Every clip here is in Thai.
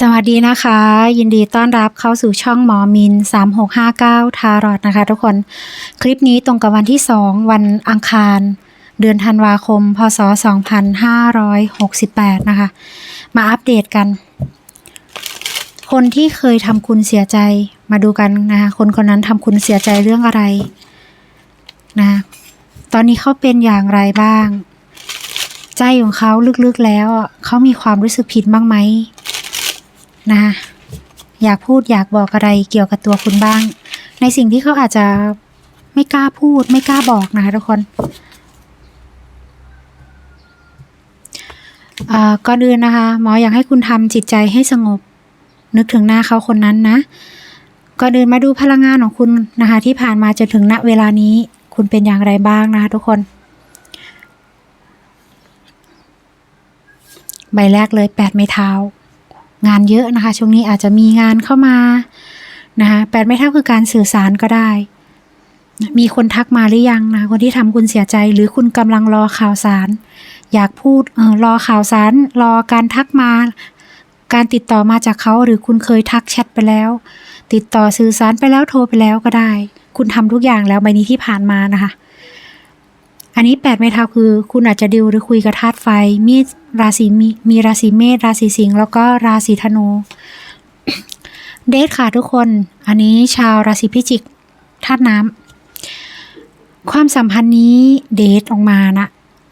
สวัสดีนะคะ ยินดีต้อนรับเข้าสู่ช่องหมอมิน 3659 ทารอดนะคะทุกคน คลิปนี้ตรงกับวันที่ 2 วันอังคาร เดือนธันวาคม พศ 2568 นะคะ มาอัปเดตกัน คนที่เคยทำคุณเสียใจมาดูกันนะคะคนคนนั้นทำคุณเสียใจเรื่องอะไรนะตอนนี้เขาเป็นอย่างไรบ้าง ใจของเขาลึกๆแล้วเขามีความรู้สึกผิดบ้างไหม นะคะอยากพูดอยากบอกอะไรเกี่ยวกับตัวคุณบ้าง ในสิ่งที่เขาอาจจะไม่กล้าพูดไม่กล้าบอกนะคะทุกคนอ่าก่อนอื่นนะคะ หมออยากให้คุณทำจิตใจให้สงบ นึกถึงหน้าเขาคนนั้นนะก่อนอื่นมาดูพลังงานของคุณนะคะ ที่ผ่านมาจนถึงณเวลานี้ คุณเป็นอย่างไรบ้างนะคะทุกคน ใบแรกเลยแปดไม้เท้า งานเยอะนะคะ ช่วงนี้อาจจะมีงานเข้ามานะคะแปดไม่เท่าคือการสื่อสารก็ได้ มีคนทักมาหรือยังนะคนที่ทำคุณเสียใจ หรือคุณกำลังรอข่าวสาร อยากพูดเออรอข่าวสาร รอการทักมา การติดต่อมาจากเขาหรือคุณเคยทักแชทไปแล้ว ติดต่อสื่อสารไปแล้วโทรไปแล้วก็ได้ คุณทำทุกอย่างแล้วใบนี้ที่ผ่านมานะคะ อันนี้แปดไม้เท้าคือคุณอาจจะดิวหรือคุยกับธาตุไฟ มีราศีมีมีราศีเมษราศีสิงห์แล้วก็ราศีธนู เดทค่ะทุกคน อันนี้ชาวราศีพิจิกธาตุน้ำความสัมพันธ์นี้เดทออกมานะ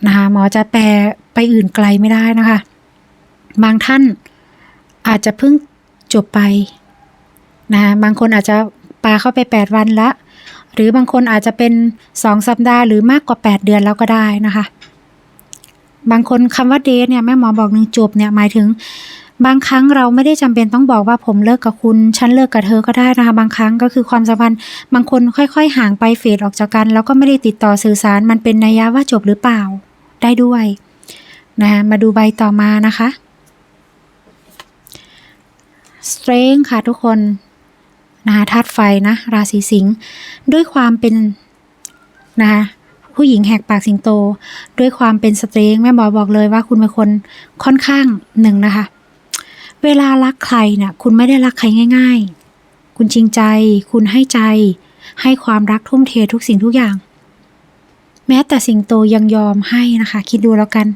นะคะหมอจะแปลไปอื่นไกลไม่ได้นะคะ บางท่านอาจจะเพิ่งจบไปนะะบางคนอาจจะปาเข้าไป 8 วันละ หรือบางคนอาจจะเป็น 2 สัปดาห์หรือมากกว่า 8 เดือนแล้วก็ได้นะคะ บางคนคำว่าเดทเนี่ยแม่หมอบอกหนึ่งจบเนี่ยหมายถึง บางครั้งเราไม่ได้จำเป็นต้องบอกว่าผมเลิกกับคุณฉันเลิกกับเธอก็ได้นะคะบางครั้งก็คือความสัมพันธ์บางคนค่อย ๆ ห่างไปเฟดออกจากกัน แล้วก็ไม่ได้ติดต่อสื่อสารมันเป็นนัยยะว่าจบหรือเปล่าได้ด้วยนะมาดูใบต่อมานะคะสเตรงค่ะทุกคน นะคะธาตุไฟนะราศีสิงห์ด้วยความเป็นนะคะผู้หญิงแหกปากสิงโต ด้วยความเป็นสเตรงแม่หมอบอกเลยว่าคุณเป็นคนค่อนข้างหนึ่งนะคะ เวลารักใครเนี่ยคุณไม่ได้รักใครง่าย ๆ คุณจริงใจ คุณให้ใจ ให้ความรักทุ่มเททุกสิ่งทุกอย่าง แม้แต่สิงโตยังยอมให้นะคะ คิดดูแล้วกัน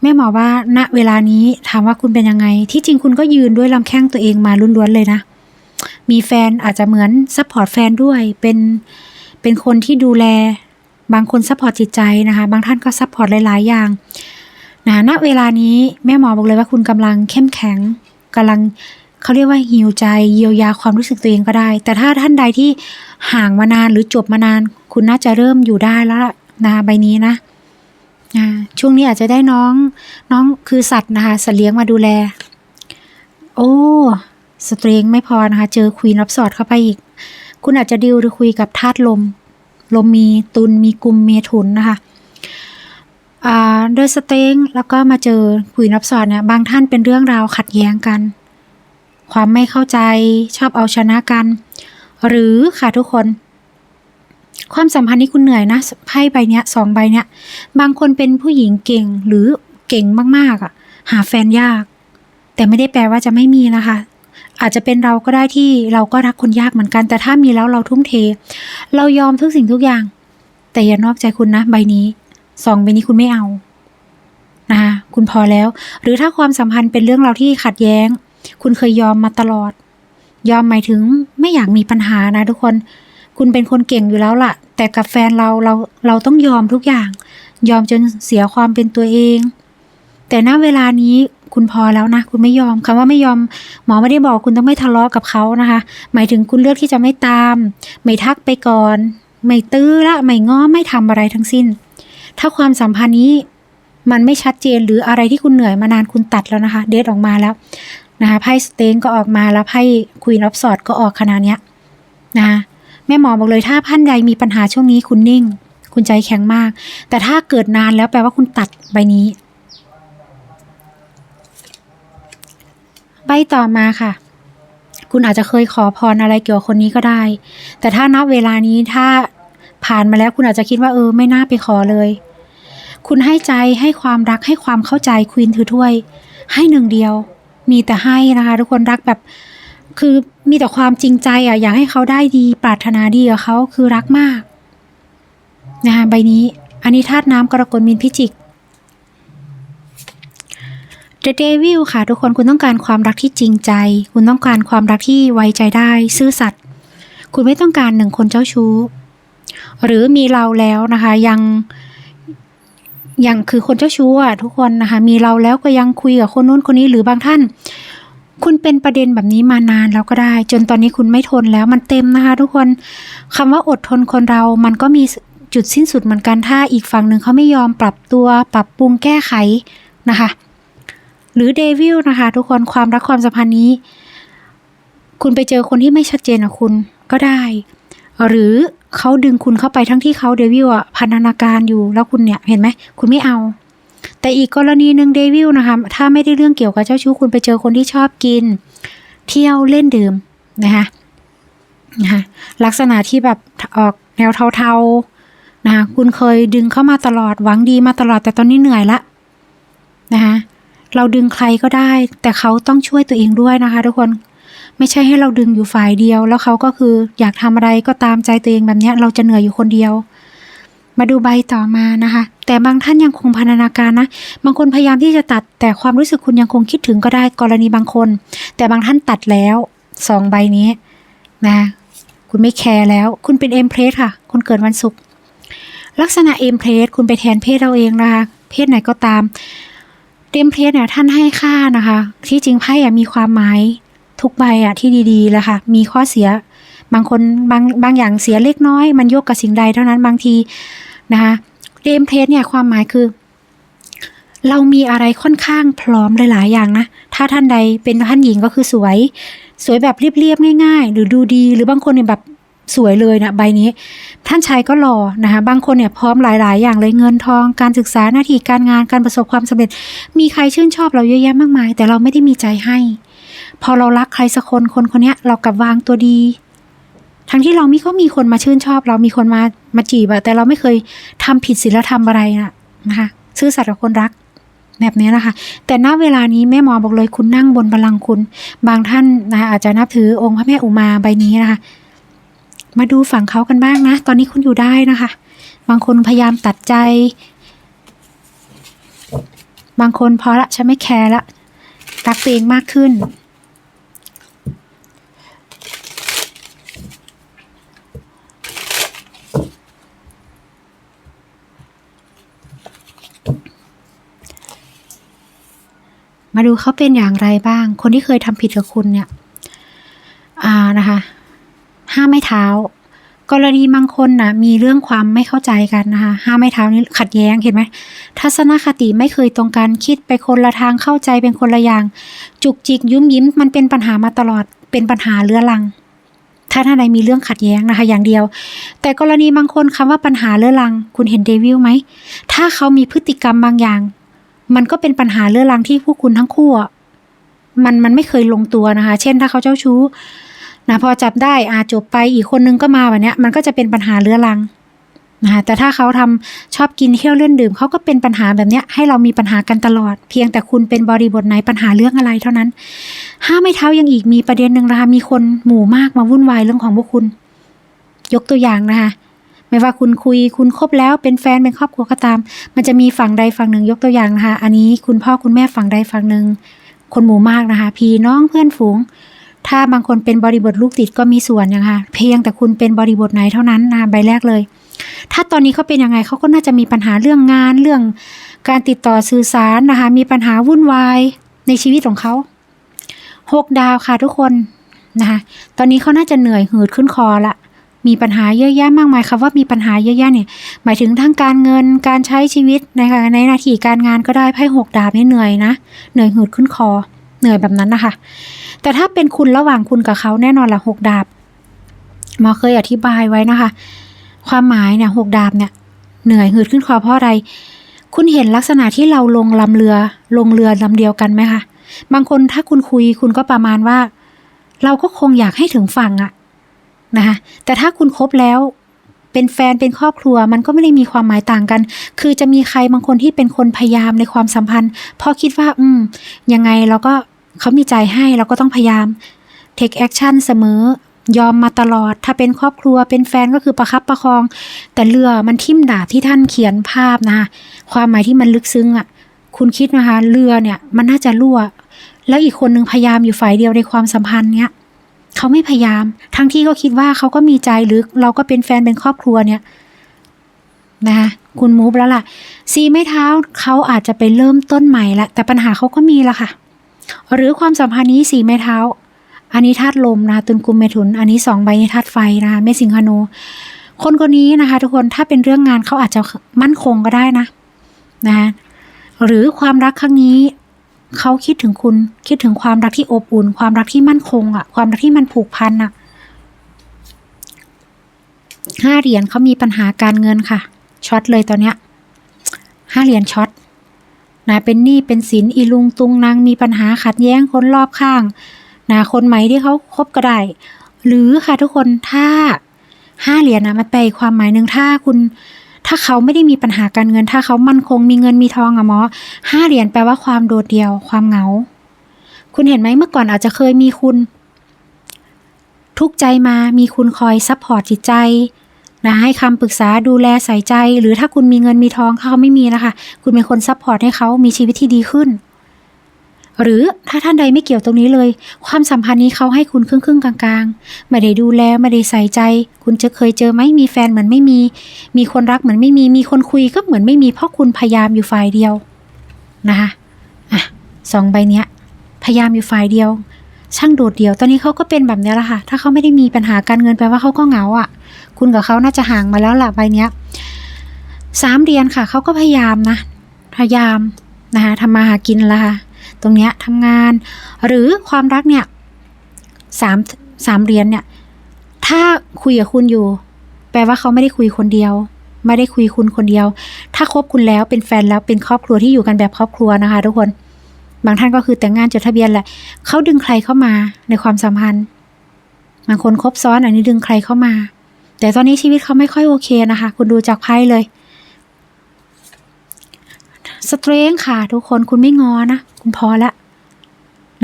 แม่หมอว่าณเวลานี้ถามว่าคุณเป็นยังไง ที่จริงคุณก็ยืนด้วยลำแข้งตัวเองมาล้วนๆเลยนะ มีแฟนอาจจะเหมือนซัพพอร์ตแฟนด้วย เป็นเป็นคนที่ดูแลบางคนซัพพอร์ตจิตใจนะคะ บางท่านก็ซัพพอร์ตหลาย ๆ อย่างนะณเวลานี้แม่หมอบอกเลยว่าคุณกำลังเข้มแข็งกำลังเขาเรียกว่าฮิวใจเยียวยาความรู้สึกตัวเองก็ได้ แต่ถ้าท่านใดที่ห่างมานานหรือจบมานาน คุณน่าจะเริ่มอยู่ได้แล้วนะใบนี้นะนะช่วงนี้อาจจะได้น้องน้องคือสัตว์นะคะสัตว์เลี้ยงมาดูแล โอ้ สตริงไม่พอนะคะ เจอควีนรับสอดเข้าไปอีก คุณอาจจะดิวหรือคุยกับธาตุลม ลมมีตุลมีกุมเมถุนนะคะอ่าโดยสเต็งแล้วก็มาเจอคุยนับสอนเนี่ยบางท่านเป็นเรื่องราวขัดแย้งกัน ความไม่เข้าใจชอบเอาชนะกัน หรือค่ะทุกคน ความสัมพันธ์ที่คุณเหนื่อยนะไพ่ใบเนี้ยสองใบเนี้ย บางคนเป็นผู้หญิงเก่งหรือเก่งมากๆอะ หาแฟนยาก แต่ไม่ได้แปลว่าจะไม่มีนะคะ อาจจะเป็นเราก็ได้ที่เราก็รักคนยากเหมือนกัน แต่ถ้ามีแล้วเราทุ่มเท เรายอมทุกสิ่งทุกอย่าง แต่อย่านอกใจคุณนะ ใบนี้สองใบนี้คุณไม่เอานะคะคุณพอแล้ว หรือถ้าความสัมพันธ์เป็นเรื่องเราที่ขัดแย้ง คุณเคยยอมมาตลอด ยอมหมายถึงไม่อยากมีปัญหานะทุกคน คุณเป็นคนเก่งอยู่แล้วล่ะ แต่กับแฟนเราเราเราต้องยอมทุกอย่าง ยอมจนเสียความเป็นตัวเอง แต่ณเวลานี้ คุณพอแล้วนะ คุณไม่ยอมคำว่าไม่ยอม หมอไม่ได้บอกคุณต้องไม่ทะเลาะกับเขานะคะ หมายถึงคุณเลือกที่จะไม่ตาม ไม่ทักไปก่อน ไม่ตื้อละไม่ง้อไม่ทำอะไรทั้งสิ้น ถ้าความสัมพันธ์นี้มันไม่ชัดเจนหรืออะไรที่คุณเหนื่อยมานานคุณตัดแล้วนะคะ เดทออกมาแล้วนะคะไพ่สเตงก็ออกมาแล้วไพ่คุยรับสอดก็ออกขนาดเนี้ยนะคะแม่หมอบอกเลยถ้าพันใดมีปัญหาช่วงนี้คุณนิ่ง คุณใจแข็งมาก แต่ถ้าเกิดนานแล้วแปลว่าคุณตัดใบนี้ ใบต่อมาค่ะ คุณอาจจะเคยขอพรอะไรเกี่ยวกับคนนี้ก็ได้ แต่ถ้านับเวลานี้ถ้าผ่านมาแล้วคุณอาจจะคิดว่าเออไม่น่าไปขอเลย คุณให้ใจให้ความรักให้ความเข้าใจควีนถือถ้วย ให้หนึ่งเดียว มีแต่ให้นะคะ ทุกคนรักแบบคือมีแต่ความจริงใจอะอยากให้เขาได้ดี ปรารถนาดีกับเขาคือรักมากนะคะใบนี้อันนี้ธาตุน้ำกรกฎมีนพิจิก The Devil ค่ะ ทุกคนคุณต้องการความรักที่จริงใจ คุณต้องการความรักที่ไว้ใจได้ ซื่อสัตย์คุณไม่ต้องการหนึ่งคนเจ้าชู้ หรือมีเราแล้วนะคะยังยังคือคนเจ้าชู้อะทุกคนนะคะมีเราแล้วก็ยังคุยกับคนนู้นคนนี้หรือบางท่าน คุณเป็นประเด็นแบบนี้มานานแล้วก็ได้ จนตอนนี้คุณไม่ทนแล้วมันเต็มนะคะ ทุกคนคำว่าอดทนคนเรามันก็มีจุดสิ้นสุดเหมือนกันถ้าอีกฝั่งหนึ่งเขาไม่ยอมปรับตัวปรับปรุงแก้ไขนะคะ หรือเดวิลนะคะ ทุกคนความรักความสัมพันธ์นี้ คุณไปเจอคนที่ไม่ชัดเจนกับคุณก็ได้ หรือเขาดึงคุณเข้าไปทั้งที่เขาเดวิลอะพันธนาการอยู่แล้วคุณเนี่ยเห็นไหมคุณไม่เอา แต่อีกกรณีหนึ่งเดวิลนะคะ ถ้าไม่ได้เรื่องเกี่ยวกับเจ้าชู้คุณไปเจอคนที่ชอบกิน เที่ยวเล่นดื่มนะคะนะคะลักษณะที่แบบออกแนวเทาๆนะคะคุณเคยดึงเข้ามาตลอดหวังดีมาตลอดแต่ตอนนี้เหนื่อยละนะคะ เราดึงใครก็ได้ แต่เขาต้องช่วยตัวเองด้วยนะคะ ทุกคนไม่ใช่ให้เราดึงอยู่ฝ่ายเดียว แล้วเขาก็คืออยากทำอะไรก็ตามใจตัวเองแบบนี้เราจะเหนื่อยอยู่คนเดียว มาดูใบต่อมานะคะ แต่บางท่านยังคงพันธนาการนะ บางคนพยายามที่จะตัด แต่ความรู้สึกคุณยังคงคิดถึงก็ได้กรณีบางคน แต่บางท่านตัดแล้วสองใบนี้นะคุณไม่แคร์แล้ว คุณเป็นเอ็มเพรสค่ะคนเกิดวันศุกร์ลักษณะเอ็มเพรสคุณไปแทนเพศเราเองนะคะ เพศไหนก็ตาม เอ็มเพรสเนี่ยท่านให้ค่านะคะ ที่จริงไพ่อะมีความหมายทุกใบอะที่ดีๆแล้วค่ะ มีข้อเสีย บางคนบางบางอย่างเสียเล็กน้อย มันโยกกับสิ่งใดเท่านั้นบางทีนะคะเดมเพลสเนี่ยความหมายคือ เรามีอะไรค่อนข้างพร้อมหลายๆอย่างนะ ถ้าท่านใดเป็นท่านหญิงก็คือสวย สวยแบบเรียบๆง่าย ๆ หรือดูดี หรือบางคนเนี่ยแบบ สวยเลยนะใบนี้ ท่านชายก็หล่อนะคะบางคนเนี่ยพร้อมหลาย ๆ อย่างเลยเงินทอง การศึกษาหน้าที่การงานการประสบความสำเร็จ มีใครชื่นชอบเราเยอะแยะมากมาย แต่เราไม่ได้มีใจให้ พอเรารักใครสักคนคนคนเนี้ยเรากลับวางตัวดี ทั้งที่เรามีก็มีคนมาชื่นชอบ เรามีคนมามาจีบอะแต่เราไม่เคยทำผิดศีลธรรมอะไรนะนะคะซื่อสัตย์กับคนรักแบบนี้นะคะ แต่ณเวลานี้แม่หมอบอกเลยคุณนั่งบนบัลลังก์คุณ บางท่านนะคะอาจจะนับถือองค์พระแม่อุมาใบนี้นะคะ มาดูฝั่งเขากันบ้างนะ ตอนนี้คุณอยู่ได้นะคะ บางคนพยายามตัดใจ บางคนพอละฉันไม่แคร์ละรักตัวเองมากขึ้น มาดูเขาเป็นอย่างไรบ้าง คนที่เคยทำผิดกับคุณเนี่ย อ่านะคะ ห้าไม่เท้า กรณีบางคนนะมีเรื่องความไม่เข้าใจกันนะคะห้าไม่เท้านี่ขัดแย้งเห็นไหมทัศนคติไม่เคยตรงกันคิดไปคนละทางเข้าใจเป็นคนละอย่าง จุกจิกยุ่มยิ้มมันเป็นปัญหามาตลอดเป็นปัญหาเรื้อรังถ้าท่านใดมีเรื่องขัดแย้งนะคะ อย่างเดียว แต่กรณีบางคนคำว่าปัญหาเรื้อรัง คุณเห็นเดวิลไหม ถ้าเขามีพฤติกรรมบางอย่าง มันก็เป็นปัญหาเรื้อรังที่พวกคุณทั้งคู่มันมันไม่เคยลงตัวนะคะ เช่น ถ้าเขาเจ้าชู้ นะพอจับได้อาจบไปอีกคนนึงก็มาแบบนี้มันก็จะเป็นปัญหาเรื้อรังนะคะแต่ถ้าเขาทำชอบกินเที่ยวเล่นดื่มเขาก็เป็นปัญหาแบบนี้ให้เรามีปัญหากันตลอด เพียงแต่คุณเป็นบริบทไหนปัญหาเรื่องอะไรเท่านั้นห้าไม่เท้ายังอีกมีประเด็นหนึ่งนะคะมีคนหมู่มากมาวุ่นวายเรื่องของพวกคุณ ยกตัวอย่างนะคะไม่ว่าคุณคุยคุณคบแล้วเป็นแฟนเป็นครอบครัวก็ตาม มันจะมีฝั่งใดฝั่งหนึ่งยกตัวอย่างนะคะ อันนี้คุณพ่อคุณแม่ฝั่งใดฝั่งหนึ่งคนหมู่มากนะคะพี่น้องเพื่อนฝูง ถ้าบางคนเป็นบริบทลูกติดก็มีส่วนนะคะ เพียงแต่คุณเป็นบริบทไหนเท่านั้นนะใบแรกเลย ถ้าตอนนี้เขาเป็นยังไงเขาก็น่าจะมีปัญหาเรื่องงานเรื่องการติดต่อสื่อสารนะคะ มีปัญหาวุ่นวายในชีวิตของเขาหกดาวค่ะทุกคนนะคะตอนนี้เขาน่าจะเหนื่อยหืดขึ้นคอละมีปัญหาเยอะแยะมากมายค่ะว่ามีปัญหาเยอะแยะเนี่ย หมายถึงทั้งการเงินการใช้ชีวิตในในหน้าที่การงานก็ได้ไพ่หกดาบนี่เหนื่อยนะ เหนื่อยหืดขึ้นคอ เหนื่อยแบบนั้นนะคะ แต่ถ้าเป็นคุณระหว่างคุณกับเขาแน่นอนละหกดาบหมอเคยอธิบายไว้นะคะ ความหมายเนี่ยหกดาบเนี่ย เหนื่อยหืดขึ้นคอเพราะอะไร คุณเห็นลักษณะที่เราลงลำเรือ ลงเรือลำเดียวกันไหมคะบางคนถ้าคุณคุยคุณก็ประมาณว่า เราก็คงอยากให้ถึงฝั่งอะนะคะแต่ถ้าคุณคบแล้วเป็นแฟนเป็นครอบครัวมันก็ไม่ได้มีความหมายต่างกัน คือจะมีใครบางคนที่เป็นคนพยายามในความสัมพันธ์เพราะคิดว่า อืมยังไงเราก็ เขามีใจให้เราก็ต้องพยายาม take action เสมอยอมมาตลอด ถ้าเป็นครอบครัวเป็นแฟนก็คือประคับประคอง แต่เรือมันทิ่มดาบที่ท่านเขียนภาพนะคะความหมายที่มันลึกซึ้งอะ คุณคิดนะคะ เรือเนี่ยมันน่าจะรั่ว แล้วอีกคนนึงพยายามอยู่ฝ่ายเดียวในความสัมพันธ์เนี้ยเขาไม่พยายาม ทั้งที่ก็คิดว่าเขาก็มีใจหรือเราก็เป็นแฟนเป็นครอบครัวเนี่ยนะคะคุณมูฟแล้วล่ะซีไม่เท้าเขาอาจจะไปเริ่มต้นใหม่ละแต่ปัญหาเขาก็มีละค่ะ หรือความสัมพันธ์นี้สี่ไม้เท้า อันนี้ธาตุลมนะคะตุนกุมเมถุน อันนี้สองใบนี้ธาตุไฟนะคะเมสิงหาโน คนคนนี้นะคะ ทุกคนถ้าเป็นเรื่องงานเขาอาจจะมั่นคงก็ได้นะนะคะหรือความรักครั้งนี้เขาคิดถึงคุณคิดถึงความรักที่อบอุ่น ความรักที่มั่นคงอะความรักที่มันผูกพันอะห้าเหรียญเขามีปัญหาการเงินค่ะช็อตเลยตอนเนี้ยห้าเหรียญช็อต นะเป็นหนี้เป็นสินอีลุงตุงนางมีปัญหาขัดแย้งคนรอบข้างนะคนใหม่ที่เขาคบก็ได้ หรือค่ะทุกคนถ้าห้าเหรียญนะมันแปลความหมายหนึ่งถ้าคุณ ถ้าเขาไม่ได้มีปัญหาการเงิน ถ้าเขามั่นคงมีเงินมีทองอะหมอห้าเหรียญแปลว่าความโดดเดี่ยวความเหงา คุณเห็นไหมเมื่อก่อนอาจจะเคยมีคุณ ทุกใจมามีคุณคอยซัพพอร์ตจิตใจ นะให้คำปรึกษาดูแลใส่ใจ หรือถ้าคุณมีเงินมีทองเขาไม่มีแล้วค่ะคุณเป็นคนซัพพอร์ตให้เขามีชีวิตที่ดีขึ้น หรือถ้าท่านใดไม่เกี่ยวตรงนี้เลย ความสัมพันธ์นี้เขาให้คุณครึ่งครึ่งกลางๆ ไม่ได้ดูแลไม่ได้ใส่ใจ คุณจะเคยเจอไหมมีแฟนเหมือนไม่มี มีคนรักเหมือนไม่มี มีคนคุยก็เหมือนไม่มีเพราะคุณพยายามอยู่ฝ่ายเดียวนะคะอะสองใบเนี้ย พยายามอยู่ฝ่ายเดียว ช่างโดดเดี่ยว ตอนนี้เขาก็เป็นแบบเนี้ยแหละค่ะ ถ้าเขาไม่ได้มีปัญหาการเงินแปลว่าเขาก็เหงาอะ คุณกับเขาน่าจะห่างมาแล้วล่ะใบเนี้ยสามเดือนค่ะเขาก็พยายามนะ พยายามนะคะทำมาหากินละค่ะตรงเนี้ยทำงาน หรือความรักเนี่ยสามสามเดือนเนี่ย ถ้าคุยกับคุณอยู่ แปลว่าเขาไม่ได้คุยคนเดียว ไม่ได้คุยคุณคนเดียว ถ้าคบคุณแล้วเป็นแฟนแล้วเป็นครอบครัวที่อยู่กันแบบครอบครัวนะคะ ทุกคนบางท่านก็คือแต่งงานจดทะเบียนแหละเขาดึงใครเข้ามาในความสัมพันธ์บางคนคบซ้อนอันนี้ดึงใครเข้ามา แต่ตอนนี้ชีวิตเขาไม่ค่อยโอเคนะคะ คุณดูจากไพ่เลยสเตรงค่ะ ทุกคนคุณไม่งอนะ คุณพอละ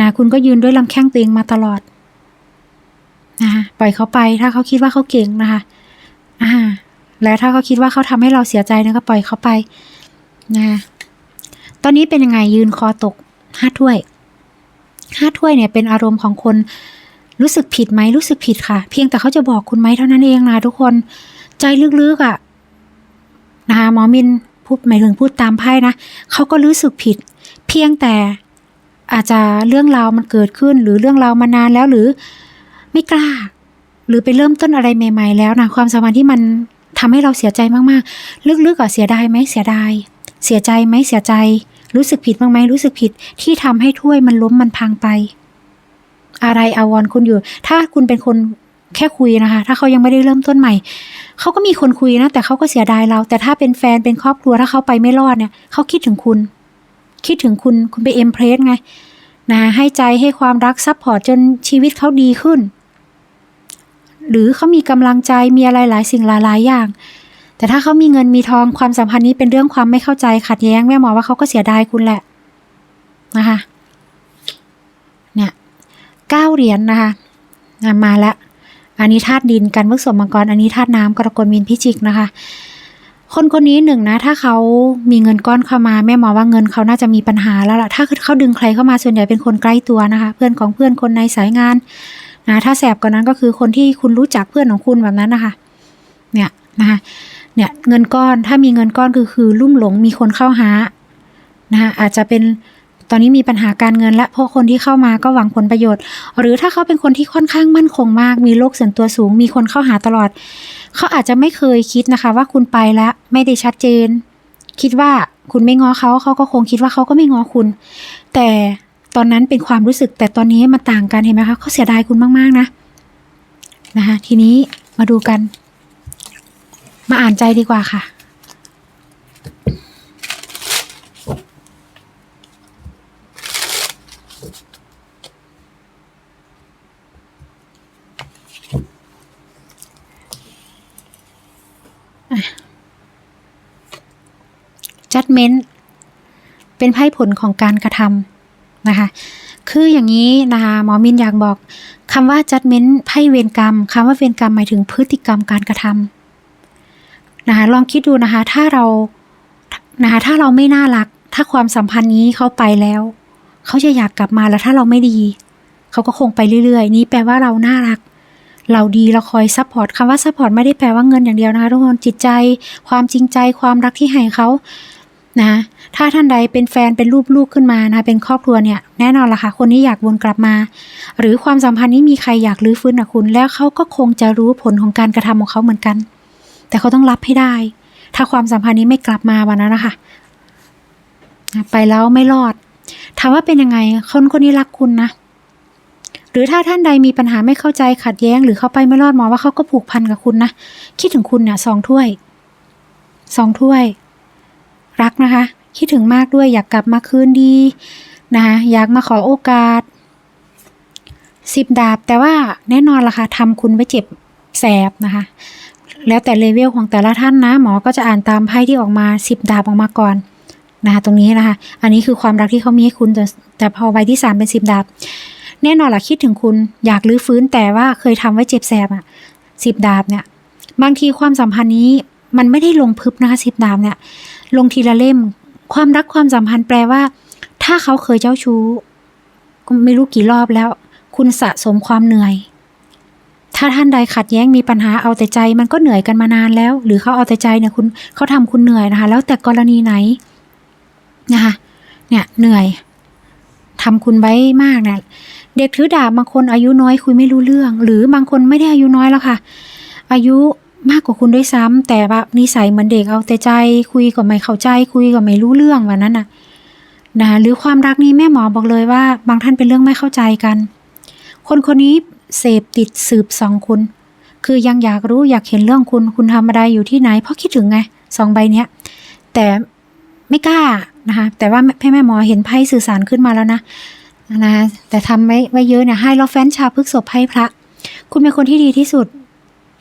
นะคุณก็ยืนด้วยลำแข้งเตัวเองมาตลอดนะคะปล่อยเขาไปถ้าเขาคิดว่าเขาเก่งนะคะอ่าแล้วถ้าเขาคิดว่าเขาทำให้เราเสียใจนะก็ปล่อยเขาไปนะตอนนี้เป็นยังไงยืนคอตกห้าถ้วยห้าถ้วยเนี่ยเป็นอารมณ์ของคน รู้สึกผิดไหมรู้สึกผิดค่ะ เพียงแต่เขาจะบอกคุณไหมเท่านั้นเองนะทุกคนใจลึกๆอะ่ะนะคะหมอมินพูดหมายถึงพูดตามไพ่นะเขาก็รู้สึกผิด เพียงแต่อาจจะเรื่องราวมันเกิดขึ้น หรือเรื่องราวมานานแล้วหรือไม่กล้า หรือไปเริ่มต้นอะไรใหม่ ๆ แล้วนะความสัมพันธ์ที่มันทำให้เราเสียใจมากๆ ลึกๆอะเสียดายไหมเสียดาย เสียใจไหมเสียใจ รู้สึกผิดบ้างไหมรู้สึกผิดที่ทำให้ถ้วยมันล้มมันพังไป อะไรอาวรคุณอยู่ ถ้าคุณเป็นคนแค่คุยนะคะ ถ้าเขายังไม่ได้เริ่มต้นใหม่ เขาก็มีคนคุยนะ แต่เขาก็เสียดายเรา แต่ถ้าเป็นแฟนเป็นครอบครัวถ้าเขาไปไม่รอดเนี่ยเขาคิดถึงคุณ คิดถึงคุณคุณไปเอ็มเพรสไงนะให้ใจให้ความรักซัพพอร์ตจนชีวิตเขาดีขึ้น หรือเขามีกำลังใจมีอะไรหลายสิ่งหลายๆอย่าง แต่ถ้าเขามีเงินมีทองความสัมพันธ์นี้เป็นเรื่องความไม่เข้าใจขัดแย้งแม่หมอว่าเขาก็เสียดายคุณแหละนะคะ 9 เหรียญนนะคะงานมาแล้ว อันนี้ธาตุดินกันพฤกษมังกร อันนี้ธาตุน้ำกรกฎมีนพิจิกนะคะ คนคนนี้หนึ่งนะ ถ้าเขามีเงินก้อนเข้ามาแม่หมอว่าเงินเขาน่าจะมีปัญหาแล้วล่ะ ถ้าเขาดึงใครเข้ามาส่วนใหญ่เป็นคนใกล้ตัวนะคะ เพื่อนของเพื่อนคนในสายงานนะถ้าแสบกว่านั้นก็คือคนที่คุณรู้จักเพื่อนของคุณแบบนั้นนะคะ เนี่ยนะคะเนี่ยเงินก้อนถ้ามีเงินก้อนคือคือลุ่มหลงมีคนเข้าหานะคะอาจจะเป็น ตอนนี้มีปัญหาการเงินและเพราะคนที่เข้ามาก็หวังผลประโยชน์ หรือถ้าเขาเป็นคนที่ค่อนข้างมั่นคงมาก มีโลกส่วนตัวสูง มีคนเข้าหาตลอด เขาอาจจะไม่เคยคิดนะคะ ว่าคุณไปแล้วไม่ได้ชัดเจน คิดว่าคุณไม่ง้อเขาเขาก็คงคิดว่าเขาก็ไม่ง้อคุณ แต่ตอนนั้นเป็นความรู้สึก แต่ตอนนี้มาต่างกันเห็นไหมคะเขาเสียดายคุณมากๆนะนะคะทีนี้มาดูกัน มาอ่านใจดีกว่าค่ะ judgment เป็นไพ่ผลของการกระทำนะคะ คืออย่างนี้นะคะหมอมินอยากบอกคำว่า judgment ไพ่เวรกรรมคำว่าเวรกรรมหมายถึงพฤติกรรมการกระทำนะคะลองคิดดูนะคะ ถ้าเรานะคะถ้าเราไม่น่ารัก ถ้าความสัมพันธ์นี้เขาไปแล้ว เขาจะอยากกลับมาแล้วถ้าเราไม่ดี เขาก็คงไปเรื่อยๆ นี่แปลว่าเราน่ารัก เราดีเราคอยซัพพอร์ตคำว่าซัพพอร์ตไม่ได้แปลว่าเงินอย่างเดียวนะคะทุกคนจิตใจ ความจริงใจความรักที่ให้เขานะถ้าท่านใดเป็นแฟนเป็นรูปลูกขึ้นมานะเป็นครอบครัวเนี่ยแน่นอนละค่ะคนนี้อยากวนกลับมา หรือความสัมพันธ์นี้มีใครอยากรื้อฟื้นกับคุณ แล้วเขาก็คงจะรู้ผลของการกระทำของเขาเหมือนกัน แต่เขาต้องรับให้ได้ ถ้าความสัมพันธ์นี้ไม่กลับมาวันนั้นนะคะไปแล้วไม่รอดถามว่าเป็นยังไงคนคนนี้รักคุณนะ หรือถ้าท่านใดมีปัญหาไม่เข้าใจขัดแย้ง หรือเขาไปไม่รอดหมอว่าเขาก็ผูกพันกับคุณนะ คิดถึงคุณเนี่ยสองถ้วยสองถ้วย รักนะคะ คิดถึงมากด้วยอยากกลับมาคืนดีนะคะอยากมาขอโอกาสสิบดาบ แต่ว่าแน่นอนล่ะค่ะทำคุณไว้เจ็บแสบนะคะ แล้วแต่เลเวลของแต่ละท่านนะ หมอก็จะอ่านตามไพ่ที่ออกมาสิบดาบออกมาก่อนนะคะตรงนี้นะคะ อันนี้คือความรักที่เขามีให้คุณแต่แต่พอใบที่สามเป็นสิบดาบ แน่นอนล่ะคิดถึงคุณอยากรื้อฟื้นแต่ว่าเคยทำไว้เจ็บแสบอะสิบดาบเนี่ย บางทีความสัมพันธ์นี้มันไม่ได้ลงพึบนะคะสิบดาบเนี่ย ลงทีละเล่ม ความรักความสัมพันธ์แปลว่า ถ้าเขาเคยเจ้าชู้ไม่รู้กี่รอบแล้ว คุณสะสมความเหนื่อย ถ้าท่านใดขัดแย้งมีปัญหาเอาแต่ใจ มันก็เหนื่อยกันมานานแล้ว หรือเขาเอาแต่ใจเนี่ยคุณเขาทำคุณเหนื่อยนะคะ แล้วแต่กรณีไหนนะคะเนี่ยเหนื่อยทำคุณไว้มากเนี่ย เด็กถือดาบบางคนอายุน้อยคุยไม่รู้เรื่อง หรือบางคนไม่ได้อายุน้อยแล้วค่ะ อายุมากกว่าคุณด้วยซ้ำแต่ว่านิสัยเหมือนเด็กเอาแต่ใจ คุยก็ไม่เข้าใจ คุยก็ไม่รู้เรื่องวันนั้นน่ะนะคะหรือความรักนี้แม่หมอบอกเลยว่า บางท่านเป็นเรื่องไม่เข้าใจกัน คนคนนี้เสพติดสืบสองคุณ คือยังอยากรู้อยากเห็นเรื่องคุณ คุณทำอะไรอยู่ที่ไหน เพราะคิดถึงไงสองใบเนี้ย แต่ไม่กล้านะคะแต่ว่าแม่แม่หมอเห็นไพ่สื่อสารขึ้นมาแล้วนะ นะแต่ทำไว้ไว้เยอะนี่ยให้เราแฟนชาวพฤกษบไพ่พระ คุณเป็นคนที่ดีที่สุด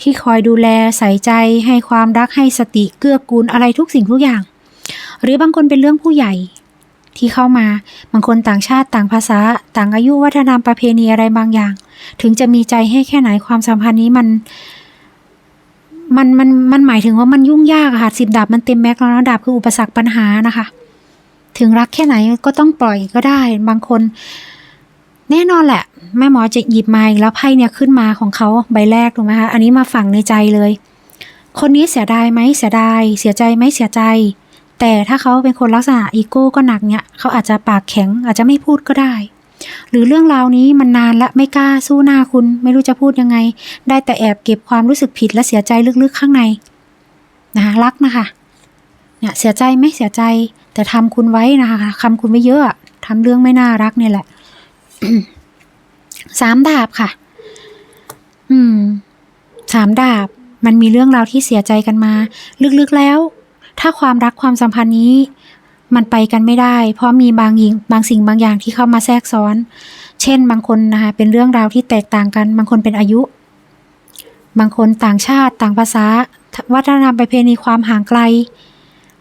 ที่คอยดูแลใส่ใจให้ความรักให้สติเกื้อกูลอะไรทุกสิ่งทุกอย่าง หรือบางคนเป็นเรื่องผู้ใหญ่ที่เข้ามาบางคนต่างชาติต่างภาษา ต่างอายุวัฒนธรรมประเพณีอะไรบางอย่าง ถึงจะมีใจให้แค่ไหนความสัมพันธ์นี้มัน มันมันมันหมายถึงว่ามันยุ่งยากค่ะสิบดาบมันเต็มแม็กซ์แล้วนะดาบคืออุปสรรคปัญหานะคะ ถึงรักแค่ไหนก็ต้องปล่อยก็ได้ บางคน แน่นอนแหละ แม่หมอจะหยิบมาแล้วไพ่เนี่ยขึ้นมาของเขาใบแรกถูกไหมคะอันนี้มาฝังในใจเลย คนนี้เสียดายไหมเสียดายเสียใจไหมเสียใจ แต่ถ้าเขาเป็นคนลักษณะอีโก้ก็หนักเนี่ยเขาอาจจะปากแข็งอาจจะไม่พูดก็ได้หรือเรื่องราวนี้มันนานละไม่กล้าสู้หน้าคุณ ไม่รู้จะพูดยังไง ได้แต่แอบเก็บความรู้สึกผิดและเสียใจลึกๆข้างในนะคะรักนะคะเนี่ยเสียใจไหมเสียใจ แต่ทำคุณไว้นะคะคำคุณไว้เยอะอะทำเรื่องไม่น่ารักเนี่ยแหละสามดาบค่ะ อืม สามดาบ มันมีเรื่องราวที่เสียใจกันมา ลึกๆแล้ว ถ้าความรักความสัมพันธ์นี้ มันไปกันไม่ได้ เพราะมีบางยิงบางสิ่งบางอย่างที่เข้ามาแทรกซ้อน เช่น บางคนนะคะ เป็นเรื่องราวที่แตกต่างกัน บางคนเป็นอายุ บางคนต่างชาติ ต่างภาษา วัฒนธรรมประเพณีความห่างไกล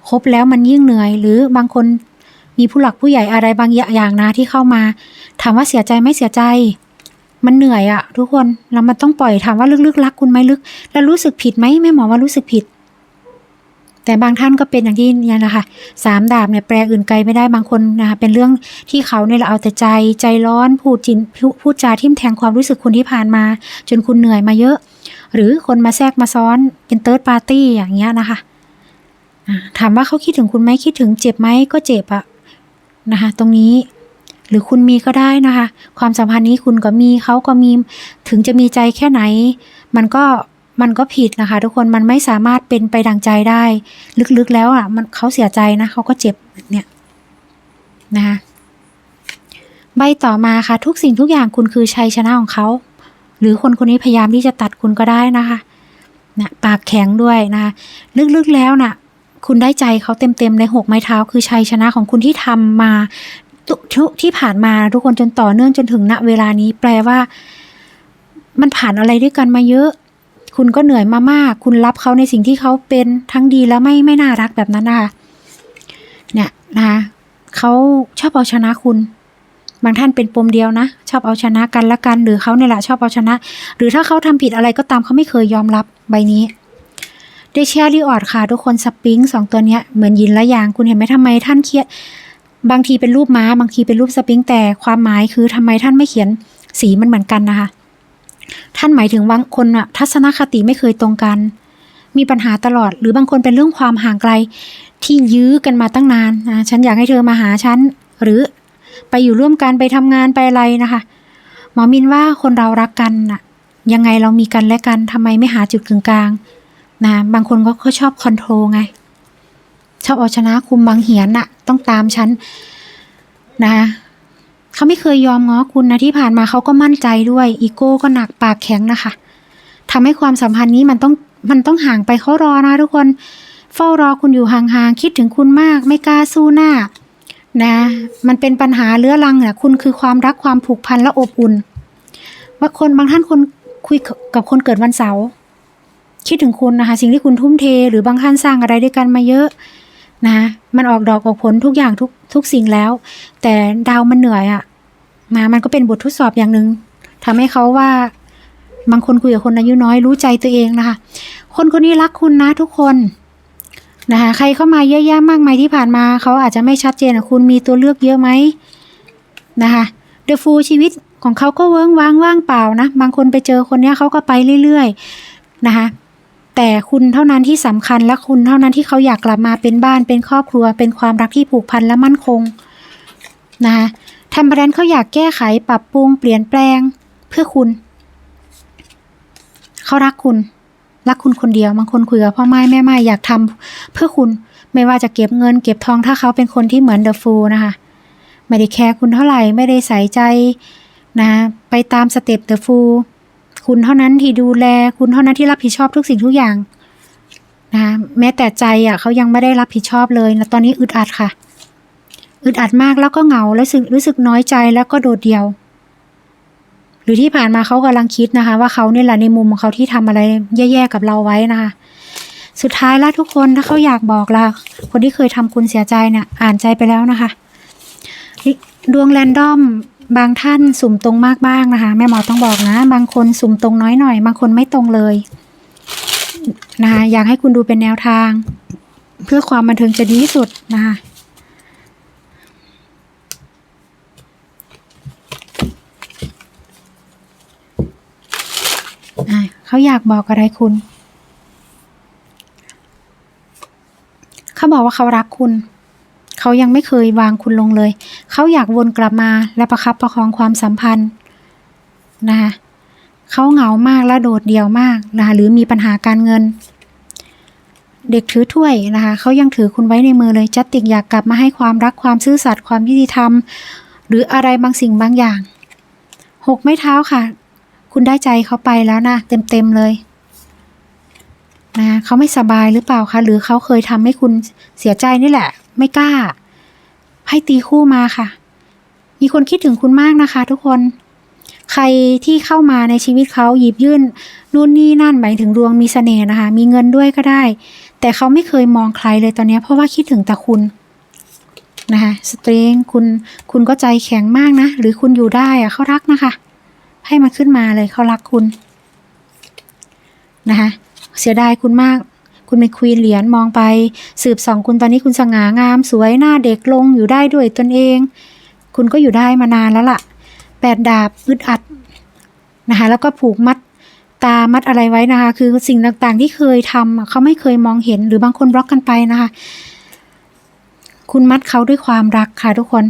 คบแล้วมันยิ่งเหนื่อย หรือบางคนมีผู้หลักผู้ใหญ่อะไรบางอย่างนะที่เข้ามา ถามว่าเสียใจไม่เสียใจ มันเหนื่อยอะทุกคนแล้วมันต้องปล่อยถามว่าลึกๆรักคุณไหมลึก แล้วรู้สึกผิดไหมแม่หมอว่ารู้สึกผิด แต่บางท่านก็เป็นอย่างที่นี่นะคะสามดาบเนี่ยแปลอื่นไกลไม่ได้บางคนนะคะเป็นเรื่องที่เขาเนี่ยเราเอาแต่ใจใจร้อนพูดจินพูดจาทิ่มแทงความรู้สึกคุณที่ผ่านมา จนคุณเหนื่อยมาเยอะ หรือคนมาแทรกมาซ้อนเป็นเติร์ดปาร์ตี้อย่างเงี้ยนะคะ ถามว่าเขาคิดถึงคุณไหมคิดถึงเจ็บไหมก็เจ็บอะนะคะ ตรงนี้หรือคุณมีก็ได้นะคะ ความสัมพันธ์นี้คุณก็มีเขาก็มี ถึงจะมีใจแค่ไหน มันก็มันก็ผิดนะคะ ทุกคนมันไม่สามารถเป็นไปดังใจได้ ลึกๆแล้วอะ มันเขาเสียใจนะเขาก็เจ็บเนี่ยนะคะใบต่อมาค่ะ ทุกสิ่งทุกอย่างคุณคือชัยชนะของเขาหรือคนคนนี้พยายามที่จะตัดคุณก็ได้นะคะนะปากแข็งด้วยนะคะลึกๆแล้วน่ะ คุณได้ใจเขาเต็มๆในหกไม้เท้า คือชัยชนะของคุณที่ทำมาทุทุที่ผ่านมาทุกคนจนต่อเนื่องจนถึงณเวลานี้แปลว่า มันผ่านอะไรด้วยกันมาเยอะ คุณก็เหนื่อยมามาก คุณรับเขาในสิ่งที่เขาเป็นทั้งดีและไม่ไม่น่ารักแบบนั้นนะคะเนี่ยนะคะเขาชอบเอาชนะคุณ บางท่านเป็นปมเดียวนะ ชอบเอาชนะกันละกัน หรือเขาเนี่ยแหละชอบเอาชนะ หรือถ้าเขาทำผิดอะไรก็ตามเขาไม่เคยยอมรับใบนี้ เดชาริออดค่ะ ทุกคนสปริงสองตัวเนี้ยเหมือนยินและยางคุณเห็นไหมทำไมท่านเครียดบางทีเป็นรูปม้า บางทีเป็นรูปสปริงแต่ความหมายคือทำไมท่านไม่เขียนสีมันเหมือนกันนะคะ ท่านหมายถึงบางคนอะทัศนคติไม่เคยตรงกัน มีปัญหาตลอด หรือบางคนเป็นเรื่องความห่างไกลที่ยื้อกันมาตั้งนานนะฉันอยากให้เธอมาหาฉันหรือไปอยู่ร่วมกันไปทำงานไปอะไรนะคะหมอมินว่าคนเรารักกันน่ะยังไงเรามีกันและกันทำไมไม่หาจุดกึ่งกลาง นะบางคนก็เขาชอบคอนโทรลไง ชอบเอาชนะคุมบางเหียนน่ะต้องตามฉันนะเขาไม่เคยยอมง้อคุณนะที่ผ่านมาเขาก็มั่นใจด้วยอีโก้ก็หนักปากแข็งนะคะทำให้ความสัมพันธ์นี้มันต้องมันต้องห่างไปเขารอนะทุกคน เฝ้ารอคุณอยู่ห่างๆคิดถึงคุณมาก ไม่กล้าสู้หน้า นะ มันเป็นปัญหาเรื้อรังเนี่ยคุณคือความรักความผูกพันและอบอุ่นว่าคนบางท่านคนคุยกับคนเกิดวันเสาร์ คิดถึงคุณนะคะ สิ่งที่คุณทุ่มเท หรือบางท่านสร้างอะไรด้วยกันมาเยอะนะมันออกดอกออกผลทุกอย่างทุกทุกสิ่งแล้ว แต่ดาวมันเหนื่อยอะ่ะนะมันก็เป็นบททดสอบอย่างหนึ่งทำให้เขาว่าบางคนคุยกับคนอายุน้อยรู้ใจตัวเองนะคะ คนคนนี้รักคุณนะทุกคนนะคะใครเข้ามาเยอะแยะมากมายที่ผ่านมาเขาอาจจะไม่ชัดเจนคุณมีตัวเลือกเยอะไหมนะคะเดอะฟูชีวิตของเขาก็เวิ้งว้างว่างเปล่านะ บางคนไปเจอคนเนี้ยเขาก็ไปเรื่อยๆนะคะ แต่คุณเท่านั้นที่สำคัญและคุณเท่านั้นที่เขาอยากกลับมาเป็นบ้านเป็นครอบครัว เป็นความรักที่ผูกพันและมั่นคงนะคะทำประเด็นเขาอยากแก้ไขปรับปรุงเปลี่ยนแปลงเพื่อคุณ เขารักคุณ รักคุณคนเดียวบางคนคุยกับพ่อไม้แม่ไม้อยากทำเพื่อคุณไม่ว่าจะเก็บเงิน เก็บทองถ้าเขาเป็นคนที่เหมือนเดอะฟูนะคะไม่ได้แคร์คุณเท่าไหร่ไม่ได้ใส่ใจนะไปตามสเต็ปเดอะฟู คุณเท่านั้นที่ดูแล คุณเท่านั้นที่รับผิดชอบทุกสิ่งทุกอย่างนะแม้แต่ใจอะเขายังไม่ได้รับผิดชอบเลยแล้วตอนนี้อึดอัดค่ะ อึดอัดมากแล้วก็เหงาแล้วรู้สึกรู้สึกน้อยใจแล้วก็โดดเดี่ยว หรือที่ผ่านมาเขากำลังคิดนะคะ ว่าเขาเนี่ยแหละในมุมของเขาที่ทำอะไรแย่ๆกับเราไว้นะคะสุดท้ายแล้วทุกคนถ้าเขาอยากบอกละคนที่เคยทำคุณเสียใจเนี่ยอ่านใจไปแล้วนะคะดวงแรนดอม บางท่านสุ่มตรงมากบ้างนะคะ แม่หมอต้องบอกนะ บางคนสุ่มตรงน้อยหน่อย บางคนไม่ตรงเลยนะคะอยากให้คุณดูเป็นแนวทาง เพื่อความบันเทิงจะดีที่สุดนะคะเขาอยากบอกอะไรคุณ เขาบอกว่าเขารักคุณ เขายังไม่เคยวางคุณลงเลย เขาอยากวนกลับมาและประคับประคองความสัมพันธ์นะคะเขาเหงามากและโดดเดี่ยวมากนะคะหรือมีปัญหาการเงิน เด็กถือถ้วยนะคะเขายังถือคุณไว้ในมือเลยจัดติกอยากกลับมาให้ความรักความซื่อสัตย์ความยุติธรรม หรืออะไรบางสิ่งบางอย่างหกไม้เท้าค่ะ คุณได้ใจเขาไปแล้วนะเต็มๆเลยนะเขาไม่สบายหรือเปล่าคะหรือเขาเคยทำให้คุณเสียใจนี่แหละ ไม่กล้า ให้ตีคู่มาค่ะ มีคนคิดถึงคุณมากนะคะ ทุกคน ใครที่เข้ามาในชีวิตเขาหยิบยื่นนู่นนี่นั่นหมายถึงดวงมีเสน่ห์นะคะ มีเงินด้วยก็ได้ แต่เขาไม่เคยมองใครเลยตอนนี้ เพราะว่าคิดถึงแต่คุณนะคะสตรีงคุณคุณก็ใจแข็งมากนะ หรือคุณอยู่ได้อะเขารักนะคะ ให้มันขึ้นมาเลยเขารักคุณนะคะเสียดายคุณมาก คุณเป็นควีนเหรียญมองไป สืบสองคุณตอนนี้คุณสง่างาม สวยหน้าเด็กลงอยู่ได้ด้วยตนเอง คุณก็อยู่ได้มานานแล้วล่ะแปดดาบอึดอัดนะคะแล้วก็ผูกมัดตามัดอะไรไว้นะคะ คือสิ่งต่างๆที่เคยทำเขาไม่เคยมองเห็นหรือบางคนบล็อกกันไปนะคะ คุณมัดเขาด้วยความรักค่ะทุกคน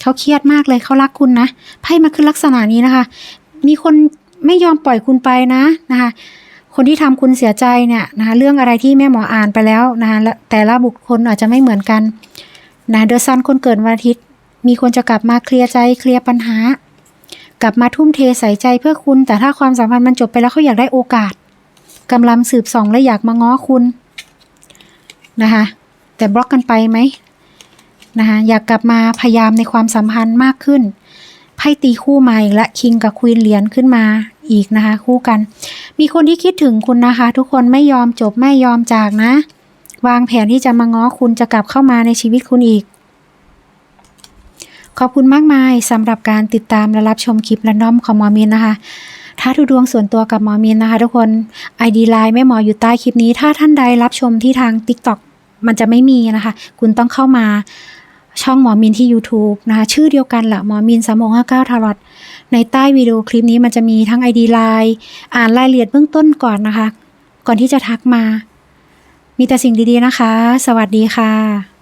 เขาเครียดมากเลยเขารักคุณนะไพ่มาขึ้นลักษณะนี้นะคะ มีคนไม่ยอมปล่อยคุณไปนะนะคะ คนที่ทำคุณเสียใจเนี่ยนะคะเรื่องอะไรที่แม่หมออ่านไปแล้วนะคะและแต่ละบุคคลอาจจะไม่เหมือนกันนะเดอะซันคนเกิดวันอาทิตย์ มีคนจะกลับมาเคลียร์ใจเคลียร์ปัญหา กลับมาทุ่มเทใส่ใจเพื่อคุณ แต่ถ้าความสัมพันธ์มันจบไปแล้วเขาอยากได้โอกาสกำลังสืบส่องและอยากมาง้อคุณนะคะแต่บล็อกกันไปไหมนะคะอยากกลับมาพยายามในความสัมพันธ์มากขึ้น ไพ่ตีคู่มาอีกและคิงกับควีนเหรียญขึ้นมาอีกนะคะ คู่กัน มีคนที่คิดถึงคุณนะคะ ทุกคนไม่ยอมจบไม่ยอมจากนะ วางแผนที่จะมาง้อคุณจะกลับเข้ามาในชีวิตคุณอีก ขอบคุณมากมายสำหรับการติดตามและรับชมคลิปและน้อมของหมอมินนะคะถ้าทุดวงส่วนตัวกับหมอมินนะคะ ทุกคน ID ไลน์แม่หมออยู่ใต้คลิปนี้ ถ้าท่านใดรับชมที่ทาง TikTok มันจะไม่มีนะคะ คุณต้องเข้ามา ช่องหมอมินที่ YouTube นะคะชื่อเดียวกันแหละหมอมินสามห้าเก้าทารอตในใต้วิดีโอคลิปนี้มันจะมีทั้ง ID ไลน์อ่านรายละเอียดเบื้องต้นก่อนนะคะ ก่อนที่จะทักมา มีแต่สิ่งดีๆนะคะ สวัสดีค่ะ